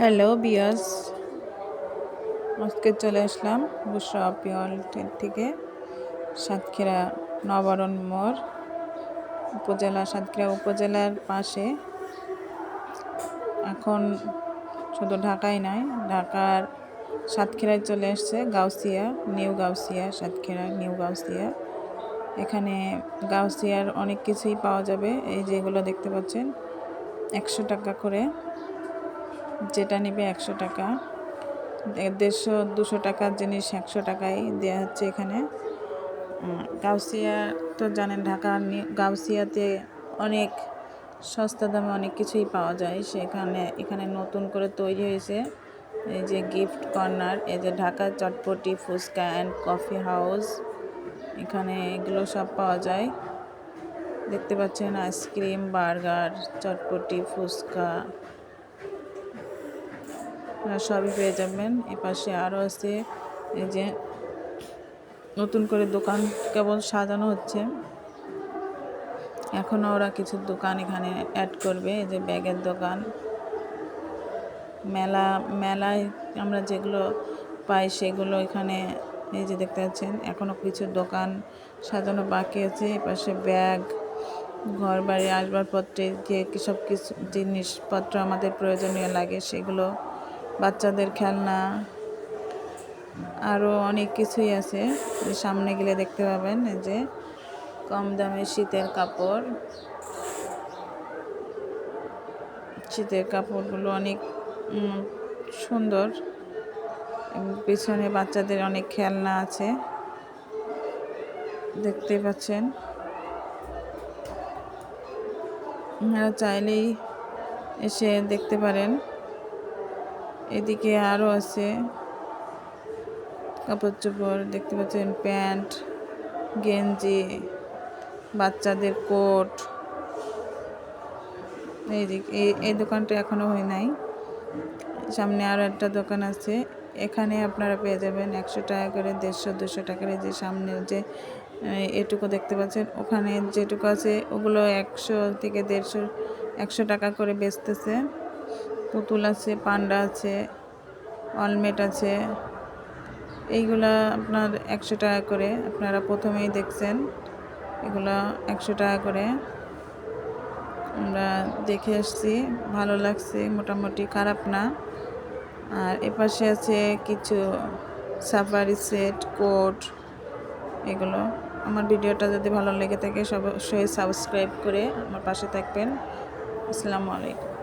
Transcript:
Hello বিয়াস আজকে চলে আসলাম বুসরা পিওল থেকে সাতক্ষীরা নবারণ মোড় উপজেলা, সাতক্ষীরা উপজেলার পাশে। এখন শুধু ঢাকায় নয়, ঢাকার সাতক্ষীরায় চলে এসছে গাউসিয়া, নিউ গাউসিয়া সাতক্ষীরা, নিউ গাউসিয়া। এখানে গাউসিয়ার অনেক কিছুই পাওয়া যাবে, এই যেগুলো দেখতে পাচ্ছেন, একশো টাকা করে। যেটা নেবে একশো টাকা। দেড়শো, দুশো টাকার জিনিস একশো টাকায় দেওয়া হচ্ছে এখানে। গাউসিয়া তো জানেন ঢাকার গাউসিয়াতে অনেক সস্তা দামে অনেক কিছুই পাওয়া যায়। সেখানে, এখানে নতুন করে তৈরি হয়েছে এই যে গিফট কর্নার। এই যে Dhaka Chotpoti, Fuchka and coffee house, এখানে এগুলো সব পাওয়া যায়। দেখতে পাচ্ছেন আইসক্রিম, বার্গার, চটপটি, ফুচকা সবই পেয়ে যাবেন। এপাশে আরও আছে, এই যে নতুন করে দোকান কেবল সাজানো হচ্ছে। এখনও ওরা কিছু দোকান এখানে অ্যাড করবে, এই যে ব্যাগের দোকান। মেলা, মেলায় আমরা যেগুলো পাই সেগুলো এখানে, এই যে দেখতে পাচ্ছেন এখনও কিছু দোকান সাজানো বাকি আছে। এপাশে ব্যাগ ঘর বাড়ি আসবাবপত্রের যে সব কিছু জিনিসপত্র আমাদের প্রয়োজনীয় লাগে সেগুলো বাচ্চাদের খেলনা আরও অনেক কিছুই আছে। সামনে গেলে দেখতে পাবেন এই যে কম দামে শীতের কাপড়। শীতের কাপড়গুলো অনেক সুন্দর। পিছনে বাচ্চাদের অনেক খেলনা আছে। দেখতে পাচ্ছেন। আপনারা চাইলেই এসে দেখতে পারেন। এদিকে আরও আছে কাপড় চোপড় দেখতে পাচ্ছেন প্যান্ট, গেঞ্জি, বাচ্চাদের কোট। এই এই দোকানটা এখনও হয় নাই। সামনে আরও একটা দোকান আছে। এখানে আপনারা পেয়ে যাবেন একশো টাকা করে, দেড়শো, দুশো টাকার যে সামনে যে এটুকু দেখতে পাচ্ছেন। ওখানে যেটুকু আছে, ওগুলো একশো থেকে দেড়শো, একশো টাকা করে বেচতেছে। পুতুল আছে, পান্ডা আছে, অলমেট আছে। এইগুলা আপনার একশো টাকা করে, আপনারা প্রথমেই দেখছেন। এগুলো একশো টাকা করে। আমরা দেখে আসছি, ভালো লাগছে, মোটামুটি খারাপ না। আর এপাশে আছে কিছু সাফারি সেট, কোট, এগুলো। আমার ভিডিওটা যদি ভালো লেগে থাকে অবশ্যই সাবস্ক্রাইব করে আমার পাশে থাকবেন। আসসালামু আলাইকুম।